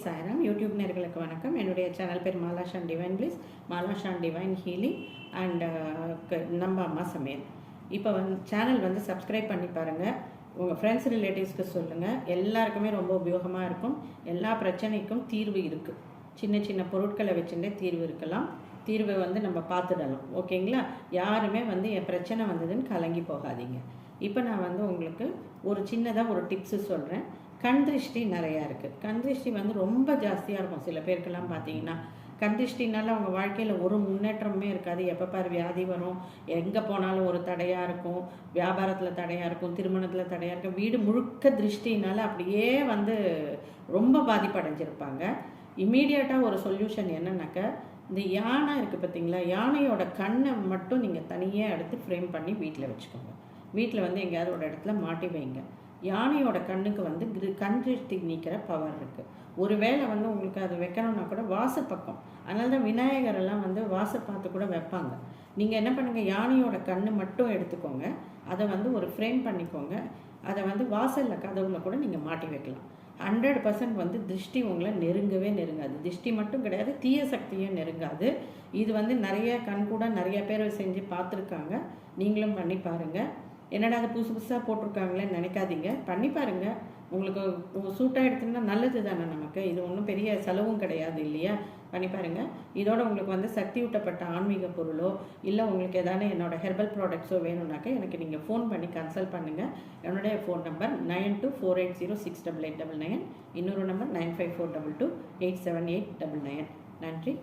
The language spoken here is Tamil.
சாய்ராம் யூடியூப் நேர்களுக்கு வணக்கம். என்னுடைய சேனல் பேர் Malashan divine bliss Malashan divine healing and நம்ம அம்மா சமையல். இப்போ வந்து சேனல் வந்து சப்ஸ்கிரைப் பண்ணி பாருங்கள் உங்கள் ஃப்ரெண்ட்ஸ் ரிலேட்டிவ்ஸ்க்கு சொல்லுங்கள் எல்லாருக்குமே ரொம்ப உபயோகமாக இருக்கும். எல்லா பிரச்சனைக்கும் தீர்வு இருக்குது சின்ன சின்ன பொருட்களை வச்சுட்டு தீர்வு இருக்கலாம். தீர்வை வந்து நம்ம பார்த்துடலாம். ஓகேங்களா? யாருமே வந்து என் பிரச்சனை வந்ததுன்னு கலங்கி போகாதீங்க. இப்போ நான் வந்து உங்களுக்கு ஒரு சின்னதாக ஒரு டிப்ஸு சொல்கிறேன் கண் திருஷ்டி நிறையா இருக்குது கண் திருஷ்டி வந்து ரொம்ப ஜாஸ்தியாக இருக்கும். சில பேருக்கெல்லாம் பார்த்தீங்கன்னா கண் திருஷ்டினால அவங்க வாழ்க்கையில் ஒரு முன்னேற்றமே இருக்காது. எப்போ பார் வியாதி வரும். எங்கே போனாலும் ஒரு தடையாக இருக்கும். வியாபாரத்தில் தடையாக இருக்கும். திருமணத்தில் தடையாக இருக்கும். வீடு முழுக்க திருஷ்டினால அப்படியே வந்து ரொம்ப பாதிப்படைஞ்சிருப்பாங்க. இம்மீடியட்டாக ஒரு சொல்யூஷன் என்னன்னாக்க இந்த யானை இருக்குது பார்த்தீங்களா? யானையோட கண்ணை மட்டும் நீங்கள் தனியாக எடுத்து ஃப்ரேம் பண்ணி வீட்டில் வச்சுக்கோங்க. வீட்டில் வந்து எங்கேயாவது ஒரு இடத்துல மாட்டி வைங்க. யானையோட கண்ணுக்கு வந்து கிரு கண் திருஷ்டி நீக்கிற பவர் இருக்குது ஒருவேளை வந்து உங்களுக்கு அது வைக்கணும்னா கூட வாசப்பக்கம். அதனால தான் விநாயகர் எல்லாம் வந்து வாச பார்த்து கூட வைப்பாங்க. நீங்கள் என்ன பண்ணுங்கள் யானையோட கண்ணு மட்டும் எடுத்துக்கோங்க. அதை வந்து ஒரு ஃப்ரேம் பண்ணிக்கோங்க. அதை வந்து வாசலில் கதவுல கூட நீங்கள் மாட்டி வைக்கலாம். ஹண்ட்ரட் பர்சன்ட் வந்து திருஷ்டி உங்களை நெருங்கவே நெருங்காது. திருஷ்டி மட்டும் கிடையாது தீய சக்தியும் நெருங்காது. இது வந்து நிறைய கண் கூட நிறைய பேர் செஞ்சு பார்த்துருக்காங்க. நீங்களும் பண்ணி பாருங்கள் என்னடா அது புதுசு புதுசாக போட்டிருக்காங்களேன்னு நினைக்காதீங்க. பண்ணி பாருங்கள் உங்களுக்கு சூட்டாக எடுத்தீங்கன்னா நல்லது தானே நமக்கு. இது ஒன்றும் பெரிய செலவும் கிடையாது இல்லையா? பண்ணி பாருங்கள் இதோட உங்களுக்கு வந்து சக்தி ஊட்டப்பட்ட ஆன்மீக பொருளோ இல்லை உங்களுக்கு ஏதாவது என்னோட ஹெர்பல் ப்ராடக்ட்ஸோ வேணும்னாக்கா எனக்கு நீங்கள் ஃபோன் பண்ணி கன்சல்ட் பண்ணுங்கள் என்னுடைய phone number nine two four eight zero six double eight double nine இன்னொரு number nine five four double two eight seven eight double nine நன்றி.